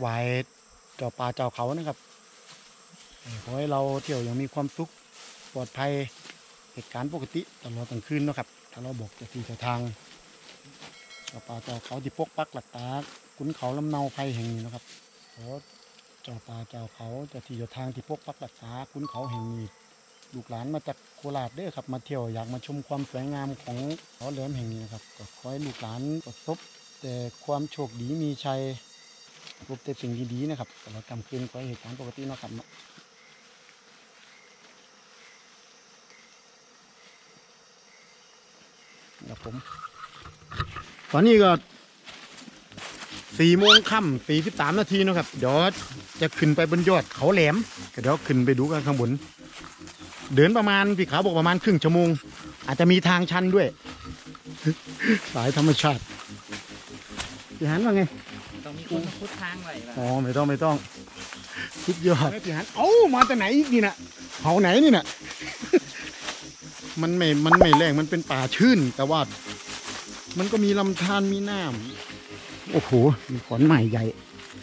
ไหวเจ้าป่าเจ้าเขานะครับขอให้เราเที่ยวอย่างมีความสุขปลอดภัยเหตุการณ์ปกติตลอดทั้งคืนนะครับ ถ้าเราบอกจะที่เจ้าทางเจ้าป่าเจ้าเขาที่ปกปักหลักตาขุนเขาลำเนาภัยแห่งนี้นะครับขอเจ้าป่าเจ้าเขาจ้าที่เจ้าทางที่ปกปักรักษาขุนเขาแห่งนี้ลูกหลานมาจากโคราชเด้อครับ มาเที่ยวอยากมาชมความสวยงามของเขาแหลมแห่งนี้นะครับก็ขอให้ลูกหลานประสบแต่ความโชคดีมีชัย พบแต่สิ่งดีๆนะครับตลอดกลางคืนขอให้เหตุการณ์ปกติเนาะครับเนาะครับผมตอนนี้ก็สี่โมงค่ำสี่สิบสามนาทีนะครับ เดี๋ยวจะขึ้นไปบนยอดเขาแหลมเดี๋ยวขึ้นไปดูกันข้างบน เดินประมาณพี่ขาวบอกประมาณครึ่งชั่วโมง อาจจะมีทางชันด้วย สายธรรมชาติพี่หันว่าไง ต้องมีคนพุททางไว้ล่ะอ๋อไม่ต้องไม่ต้องสุดยอดพี่หันเอ้ามาจากไหนอีกนี่นะเขาไหนนี่นะมันไม่ มันไม่แรงมันเป็นป่าชื้น แต่ว่า มันก็มีลำธารมีน้ำโอ้โหมีขอนใหม่ใหญ่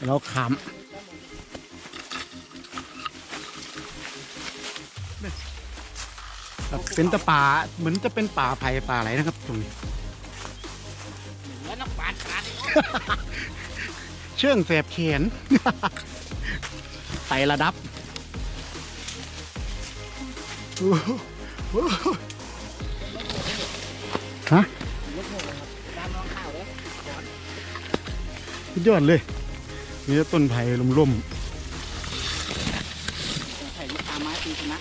เราขามครับเป็นตะป่าเหมือนจะเป็นป่าไผ่ป่าอะไรนะครับตรงนี้แล้วนักปาดขาด เชื่องแสบแขน ไต่ระดับฮะยอดเลยมีแต่ต้นไผ่ล่มใส่ลูกตาไม้ตีชนะ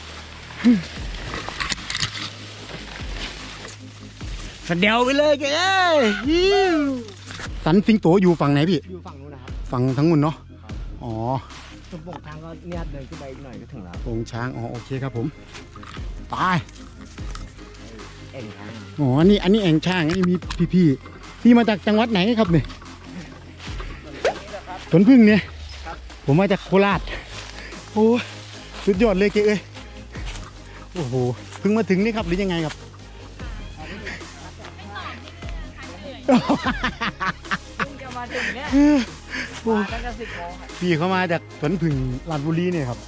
ๆสเดียวไปเลยแกสันสิงโตอยู่ฝั่งไหนพี่ อยู่ฝั่งนู้น ฝั่งทั้งหมดเนาะอ๋อตรงปกทางก็เนี่ยเดินขึ้นไปอีกหน่อยก็ถึงแล้วโองช้างอ๋อโอเคครับผมตายเอ็นทางอ๋ออันนี้อันนี้แองช่างอันนี้มีพี่พี่ๆพี่มาจากจังหวัดไหนครับเนี่ยสวนพึ่งเนี่ยผมมาจากโคราชโอ้สุดยอดเลยเก๋เอ้ยโอ้โหเพิ่งมาถึงนี่ครับหรือยังไงครับจะมาถึงเนี่ยโอ้ มาตั้งแต่สิบโมงอะพี่เขามาจากสวนพึ่งลาดบุรีเนี่ยครับ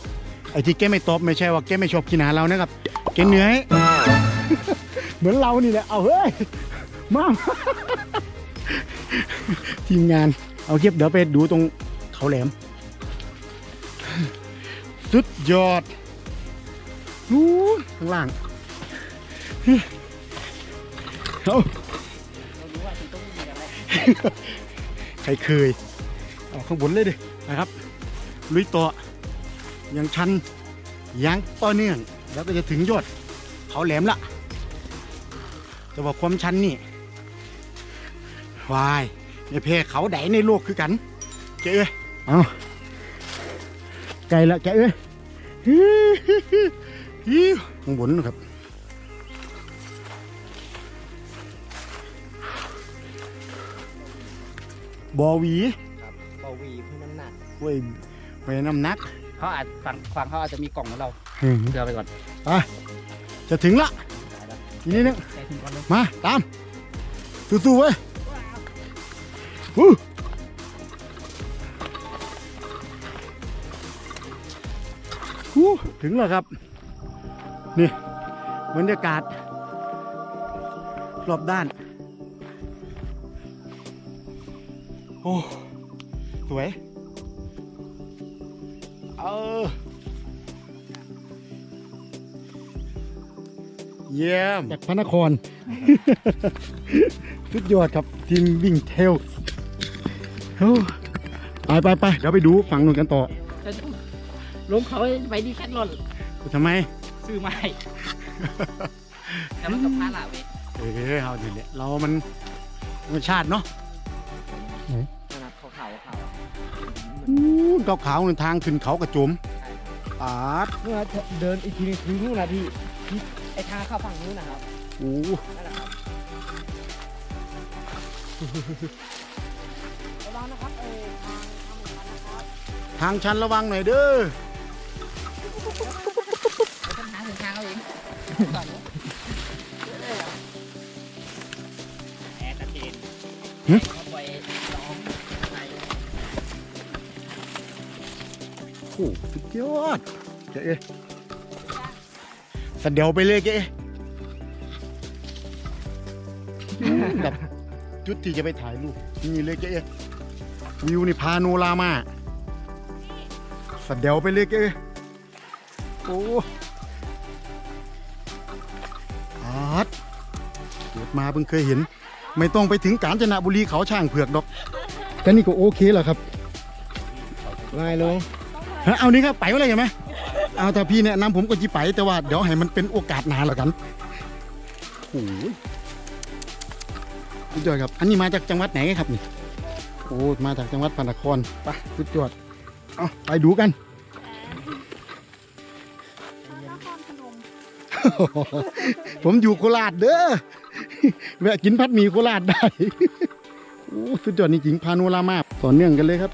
ไอ้ที่แกไม่ตบไม่ใช่ว่าแกไม่ชอบกินอาหารเรานะครับแกเหนื่อย เหมือนเรานี่แหละ เอาเฮ้ย มาทีมงาน เอาเก็บเดี๋ยวไปดูตรงเขาแหลม สุดยอดนู้นข้างล่างเอา เรารู้ว่าที่ต้องมีอะไร ใครเคย เอาข้างบนเลยดินะครับลุยต่อยังชันยังต่อเนื่อง แล้วก็จะถึงยอดเขาแหลมละแต่ว่าความชันนี่วายในเพเขาใดในโลกคือกันแกเอ้ยเอาไกลละแกเอ้ยฮิ้วฮิ้วข้างบนนะครับบอหวีครับ เบาวีเพื่อน้ำหนักเว้ยเว้ยน้ำหนักเขาอาจฝั่งฝั่งเขาอาจจะมีกล่องของเราอืมเดี๋ยวไปก่อนจะถึงละได้แล้วอีกนิดนึงใส่ถุงก่อนเลยมาตามสู้ๆเว้ยวู้วู้ถึงแล้วครับ นี่บรรยากาศ รอบด้าน โอ้ สวย เออ เยี่ยม จากพระนคร สุดยอดครับทีมวิ่งเทลโอ้ไปไปไปเดี๋ยวไปดูฝั่งนู้นกันต่อลงเขาไปดีแค่รถทำไม ซื้อมาให้แต่มันกับพาละเว้ยเออเอาดิแหละเรามันธรรมชาติเนาะ ขาวๆทางขึ้นเขากระโจมปาดเมื่อเดินอีกทีนึงถึงนู่นนะพี่ที่ไอ้ทางเข้าฝั่งนู้นนะครับโอ้นั่นแหละครับระวังนะครับเออทางทางเหมือนกันนะครับทางชันระวังหน่อยเด้อไปทางหาถึงทางเอาเองก่อนนะแอร์ตะเกนเขาปล่อยร้อง สุดยอดเจ๊เอ๊ะสะเดยวไปเลยเจ๊เอ๊ะอืมแบบจุดที่จะไปถ่ายรูปนี่เลยเจ๊เอ๊ะวิวนี่พาโนรามาสะเดยวไปเลยเจ๊เอ๊ะโอ้อาดเกิดมาเพิ่งเคยเห็น ไม่ต้องไปถึงกาญจนบุรีเขาช่างเผือกดอกแต่นี่ก็โอเคแล้วครับง่ายลง ฮะเอานี่ครับไปว่าอะไรใช่ไหมเอาถ้าพี่แนะนำผมก็จะไปแต่ว่าเดี๋ยวให้มันเป็นโอกาสหนาแล้วกันโอ้ยสุดยอดครับ อันนี้มาจากจังหวัดไหนครับนี่ โอ้ มาจากจังหวัดพระนครไปสุดยอดเอาไปดูกันนครพนมผมอยู่โคราชเด้อแวะกินพัดหมี่โคราชได้ โอ้สุดยอดนี่จริงพาโนรามาต่อเนื่องกันเลยครับ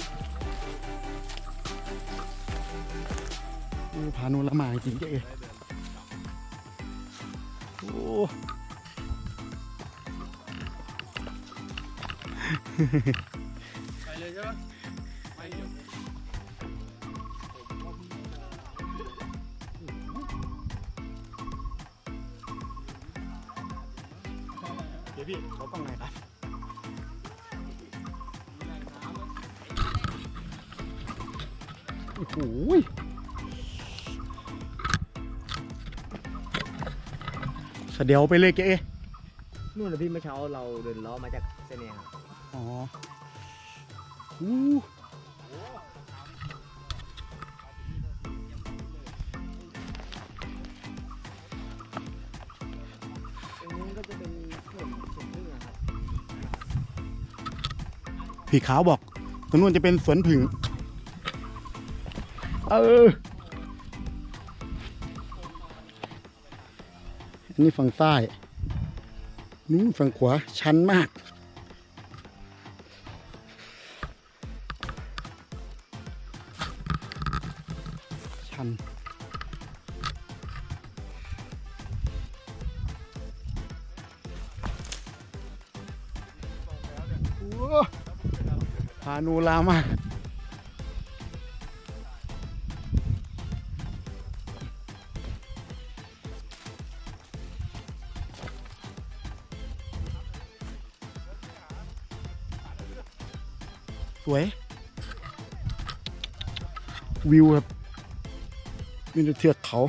พานุละมาจริงเจ๊โอ้ไปเลยใช่ไหม เสเดียวไปเลยเจ๊เอ๋นู่นนะพี่เมื่อเช้าเราเดินล้อมาจากเสนียครับอ๋ออู้ตรงนู้นก็จะเป็นส่วนส่วนพึ่งอะครับพี่ขาวบอกตรงนู้นจะเป็นสวนผึ่งเออ นนี้ฝั่งซ้ายนู้นฝั่งขวาชันมาก ชันโอ้พานูรามา สวย วิวครับมีแต่เทือกเขา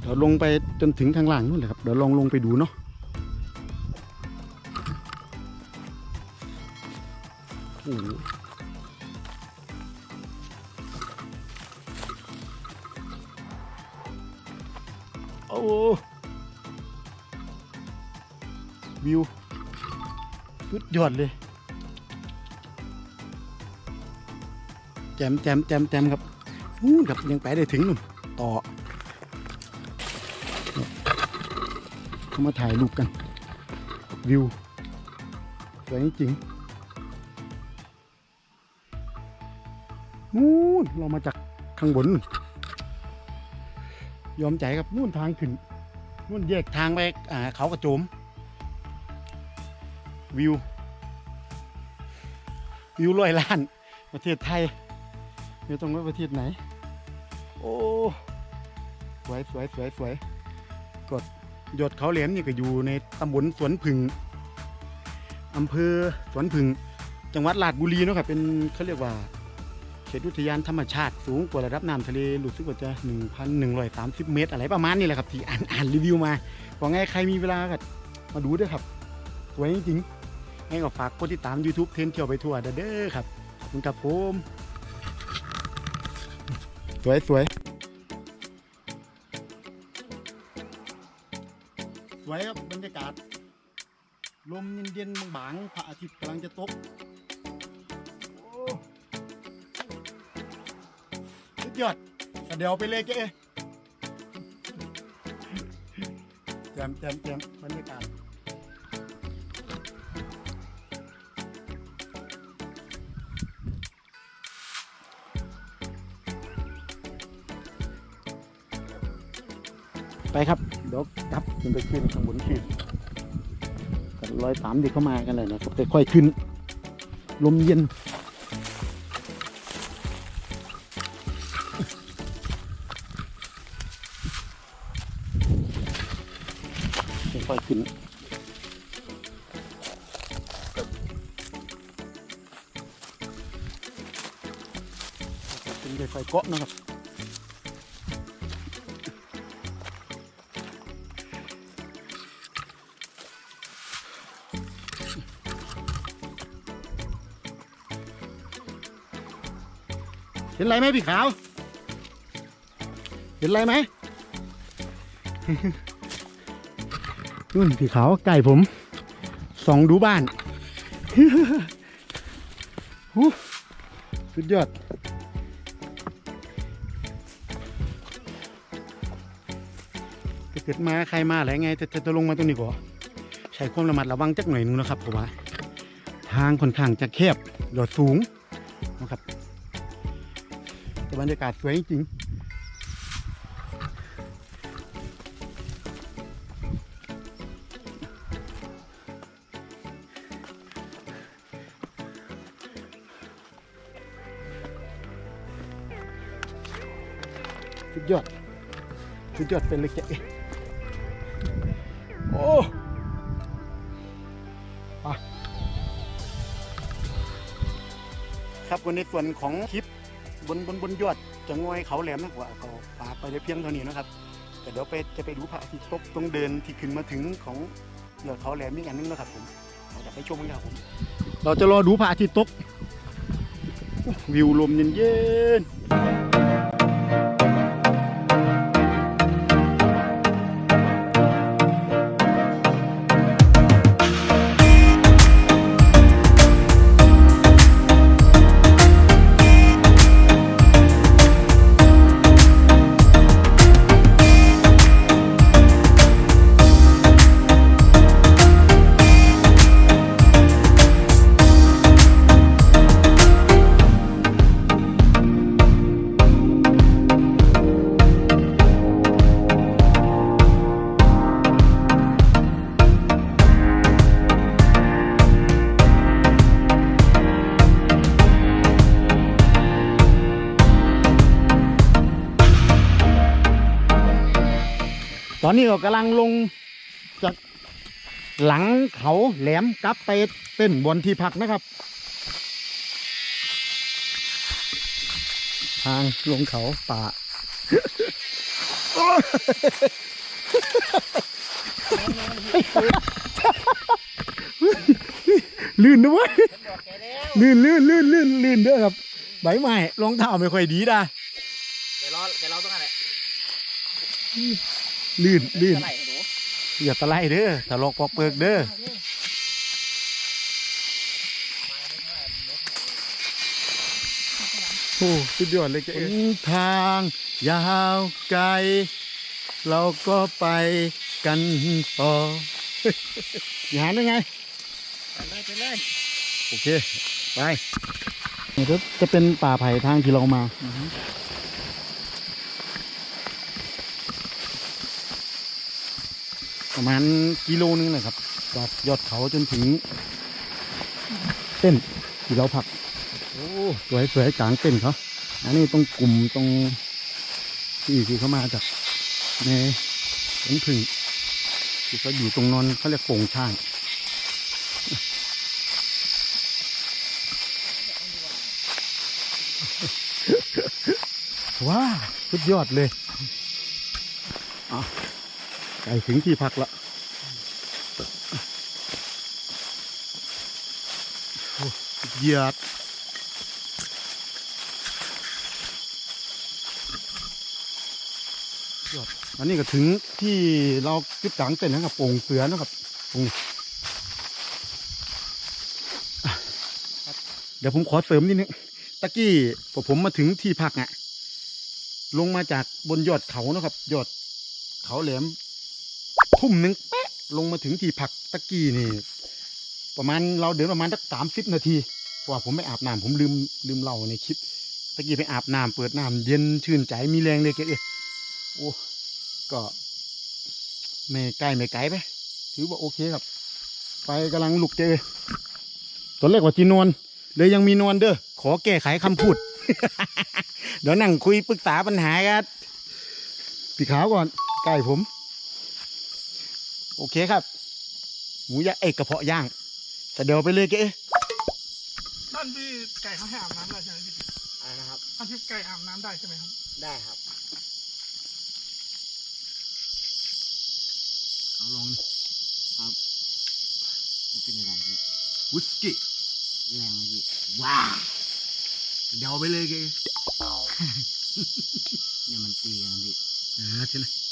เดี๋ยวลงไปจนถึงข้างล่างนู่นเลยครับ เดี๋ยวลองลงไปดูเนาะโอ้โอ้ วิวสุดยอดเลย แจมแจมแจมแจมครับนู่นครับยังไปได้ถึงนู่นต่อเข้ามาถ่ายรูปกัน วิวสวยจริงนู่นเรามาจากข้างบนยอมใจครับนู่นทางขึ้นนู่นแยกทางไปเขากระโจม วิว วิวร้อยล้าน ประเทศไทยไม่ต้องว่าประเทศไหน โอ้สวยสวยสวยสวยยอดเขาแหลมนี่ก็อยู่ในตำบลสวนผึ่งอำเภอสวนผึ่งจังหวัดราชบุรีเนาะครับเป็นเขาเรียกว่าเขตอุทยานธรรมชาติสูงกว่าระดับน้ำทะเลรู้สึกว่าจะ 1,130 เมตร อะไรประมาณนี้แหละครับที่อ่านอ่านรีวิวมาบอกไงใครมีเวลาก็มาดูด้วยครับ สวยจริง ให้ก็ฝากกดติดตาม YouTube เทนเที่ยวไปทั่วเด้อครับขอบคุณครับผมสวยสวยสวยครับบรรยากาศ ลมเย็นๆบางๆพระอาทิตย์กำลังจะตกโอ้สุดยอดเดี๋ยวไปเลยเจ๊แจมแจมแจมบรรยากาศ ไปครับ เดี๋ยวกลับขึ้นไปขึ้นข้างบนขึ้นกันร้อยสามเด็กเข้ามากันเลยนะครับแต่ค่อยขึ้น ลมเย็นค่อยๆขึ้นเป็นค่อยๆเกาะนะครับ ห็นอะไรไหมพี่ขาว เห็นอะไรไหมนู่นพี่ขาวไก่ผมสองดูบ้านหูสุดยอดถ้าเกิดมาใครมาอะไรไงจะจะลงมาตรงนี้ก่อนใช้ความระมัดระวังจักหน่อยนึงนะครับเพราะว่า ทางค่อนข้างจะแคบหลอดสูง บรรยากาศสวยจริงสุดยอด สุดยอดเป็นเลยแกโอ้ครับวันในส่วนของคลิป บนบนบนยอดจะงอยเขาแหลมนะกว่าก็ฝากไปได้เพียงเท่านี้นะครับแต่เดี๋ยวไปจะไปดูพระอาทิตย์ตกตรงเดินที่ขึ้นมาถึงของยอดเขาแหลมอีกอันนึงนะครับผมเราจะไปชมกันครับผมเราจะรอดูพระอาทิตย์ตกวิวลมเย็นๆ เรากำลังลงจากหลังเขาแหลมกลับไปเต้นบนที่พักนะครับ ทางลงเขาป่าลื่นด้วยลื่นลื่นลื่นลื่นลื่นเด้อครับใบไม้รองเท้าไม่ค่อยดีด้ะเดี๋ยวรอเดี๋ยวเราต้องอะไร ลื่นไหลให้ดูอย่าตะไลเด้อตะลอกปอกเปิกเด้อโอ้สุดยอดเลยแกเอ้ยทางยาวไกล เราก็ไปกันต่ออย่าได้ไงไปเลยไปเลยโอเค ไปนี่ก็จะเป็นป่าไผ่ทางที่เรามา ประมาณกิโลนึงนะครับจากยอดเขาจนถึง เต้นที่เราพัก โอ้สวยสวยกลางเต้นเขาอันนี้ตรงกลุ่มตรงที่ที่เขามาจากในสวนผึ่งที่เขาอยู่ตรงนอนเขาเรียกโป่งช่างว้าสุดยอดเลย ใกล้ถึงที่พักละโอ้สุดยอดยดอันนี้ก็ถึงที่เราจุดกลางเต็นท์นะครับโป่งเสือนะครับตรงนี้เดี๋ยวผมขอเสริมนิดนึงตะกี้พอผมมาถึงที่พักอะลงมาจากบนยอดเขานะครับ ยอดเขาแหลม ทุ่มหนึ่งแป๊ะลงมาถึงที่พักตะกี้นี่ ประมาณเราเดินประมาณสักสามสิบนาทีเพราะว่าผมไม่อาบน้ำผมลืมลืมเล่าในคลิปตะกี้ไปอาบน้ำเปิดน้ำเย็นชื่นใจมีแรงเลยแกเอ้ยโอ้ก็ไม่ใกล้ไม่ไกลไปถือว่าโอเคครับไปกำลังลุกเจอตอนแรกว่าจีนวนเลยยังมีนวลเด้อขอแก้ไขคำพูด เดี๋ยวนั่งคุยปรึกษาปัญหากันพี่ขาวก่อนใกล้ผม โอเคครับ หมูย่างเอกกระเพาะย่างแต่เดี๋ยวไปเลยเก๋ท่านที่ไก่เขาให้อาบน้ำได้ใช่ไหมพี่อะไรนะครับ ท่านที่ไก่อาบน้ำได้ใช่ไหมครับ ได้ครับ เอาลองมันเป็นยังไงพี่วิสกี้แรงไหมพี่ว้าวเดี๋ยวไปเลยเก๋ เดี๋ยวมันตีกันนะพี่อ่าทีนะเอ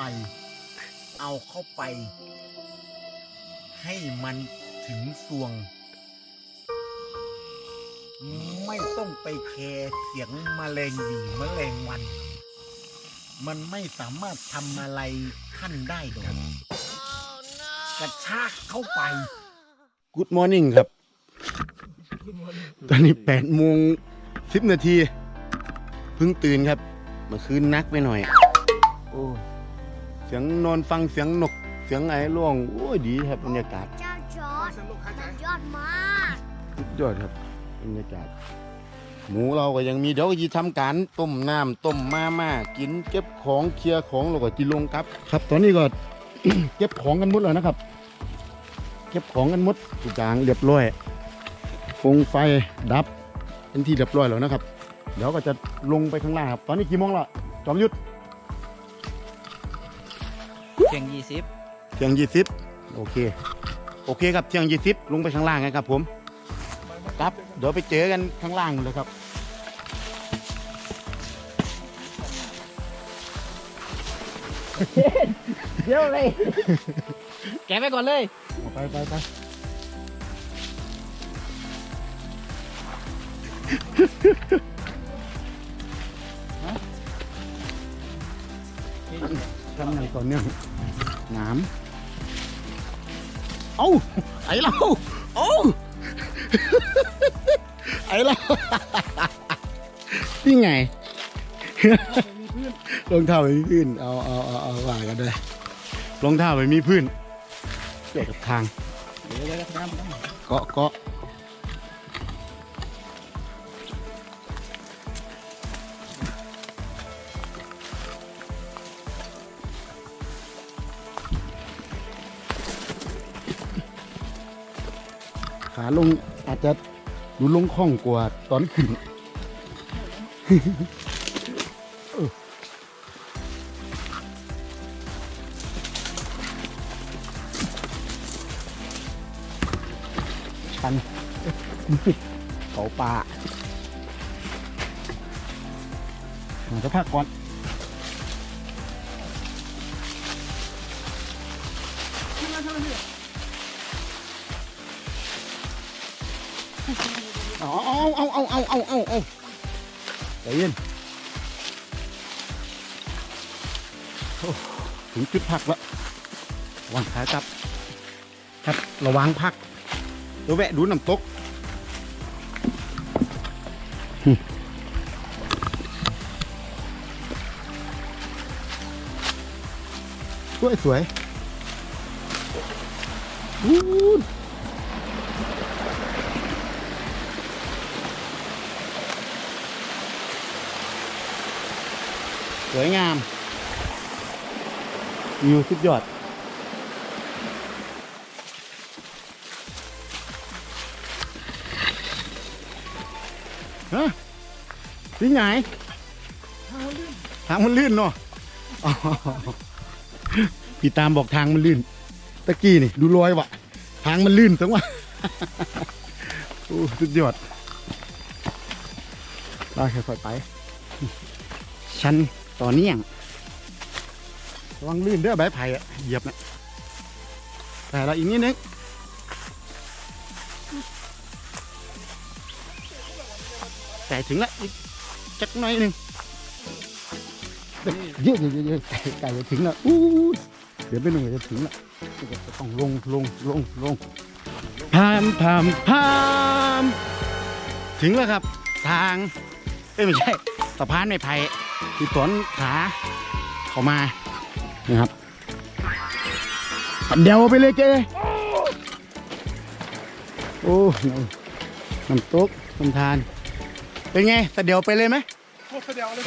ไป เอาเข้าไป ให้มันถึงสวง ไม่ต้องไปแคร์เสียงมแมลงหวีแมลงวัน มันไม่สามารถทำอะไรท่านได้ดอกกระชากเข้าไป Good morning ครับ ตอนนี้แปดโมงสิบนาที เพิ่งตื่นครับ เมื่อคืนนักไปหน่อย โอ้ เสียงนอนฟังเสียงนกเสียงไอ้ร่วงโอ้ยดีครับบรรยากาศเจ้าจอร์ดเส้นลูกหายใจมันยอดมากสุดยอดครับบรรยากาศ หมูเราก็ยังมีเดี๋ยวก็จะทำการต้มน้ำต้มมาม่ากินเก็บของเคลียร์ของแล้วก็จิลงครับ ครับ ตอนนี้ก็ เก็บของกันหมดแล้วนะครับ เก็บของกันหมดทุกอย่างเรียบร้อยฟงไฟดับเป็นที่เรียบร้อยแล้วนะครับ เดี๋ยวก็จะลงไปข้างล่างครับ ตอนนี้กี่โมงและจอมยุทธ เพียงยี่สิบเที่ยงยี่สิบโอเค โอเคครับเที่ยงยี่สิบลงไปข้างล่างกันครับ ผม ครับ เดี๋ยวไปเจอกันข้างล่างเลยครับเดี๋ยวเลย แกะไปก่อนเลยไปไปไปทำอย่างต่อเนื่อง น้ำเอ้าไอ้เราเอ้าไอ้เรานี่ไงรองเท้าไม่มีพื้น เอาเอาเอาเอาว่ากันเลยรองเท้าไม่มีพื้นเกี่ยวกับทางเดี๋ยวเดี๋ยวทำเกาะเกาะ ลงอาจจะดูลงคล่องกว่าตอนขึ้นเออชันเขาป่ามันจะพักก่อนเอา เอาเอาเอาเอาเอาเอาเอาใจเย็นถึงจุดพักแล้ววังขาจับครับระวังพักเดี๋ยวแวะดูน้ำตกสวยสวยอู้ สวยงามวิวสุดยอดฮะที่ไหนทางมันลื่นเนาะอ๋อพี่ตามบอกทางมันลื่น ตะกี้นี่ ดูรอยวะทางมันลื่นทั้งวะโอ้สุดยอดได้ค่อยๆไป ชัน ต่อเนื่องระวังลื่นเด้อใบไผ่อะเหยียบนะแต่ละอีกนิดนึงแต่ถึงละอีกจักหน่อยหนึ่งเยอะเยอะเยอะไก่ไก่จะถึงละอู้เดี๋ยวไปหนึ่งจะถึงละจะต้องลงลงลงลงพามพามพามถึงแล้วครับ ทางเอ้ยไม่ใช่สะพานไม้ไผ่ ที่สวนขาเข้ามานะครับเดี๋ยวไปเลยเจ้โอ้น้ำตกน้ำทาน เป็นไงสะเดียวไปเลยไหมโคตรเดียวเลย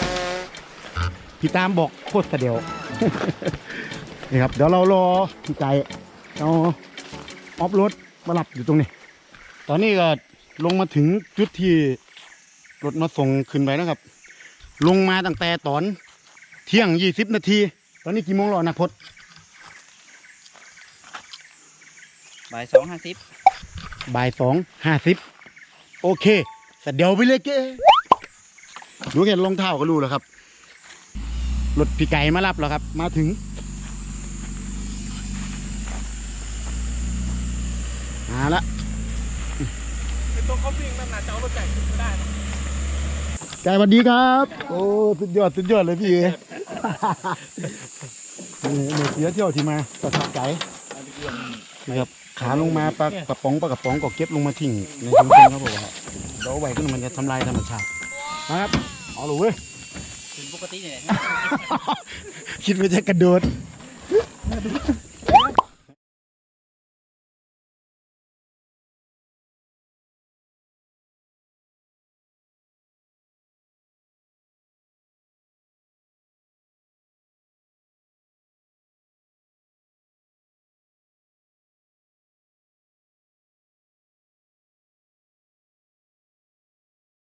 พี่ตามบอกโคตรสะเดียวนี่ครับเดี๋ยวเรารอพี่ไก่เอาออฟรถมาหลับอยู่ตรงนี้ ตอนนี้ก็ลงมาถึงจุดที่รถมาส่งขึ้นไปนะครับ ลงมาตั้งแต่ตอนเที่ยงยี่สิบนาที ตอนนี้กี่โมงแล้วนะพดบ่ายสองห้าสิบบ่ายสองห้าสิบโอเคสะเดียวไปเลยเก้ดูเห็นรองเท้าก็รู้แล้วครับรถพี่ไก่มารับแล้วครับ มาถึง มาละไอ้ตัวเขาวิ่งนั่นน่ะจะเอารถแข่งขึ้นไม่ได้ นะไก่สวัสดีครับ โอ้สุดยอดสุดยอดเลยพี่เอ๋นี่เนี่ยเสียเที่ยวที่มาประทับใจนะครับขาลงมาปลากระป๋องปลากระป๋องก็เก็บลงมาทิ้งในชุมชนครับผมว่าเดี๋ยวเอาไว้ขึ้นมันจะทำลายธรรมชาตินะครับเอาเลยเว้ย ถึงปกติเนี่ย คิดว่าจะกระโดด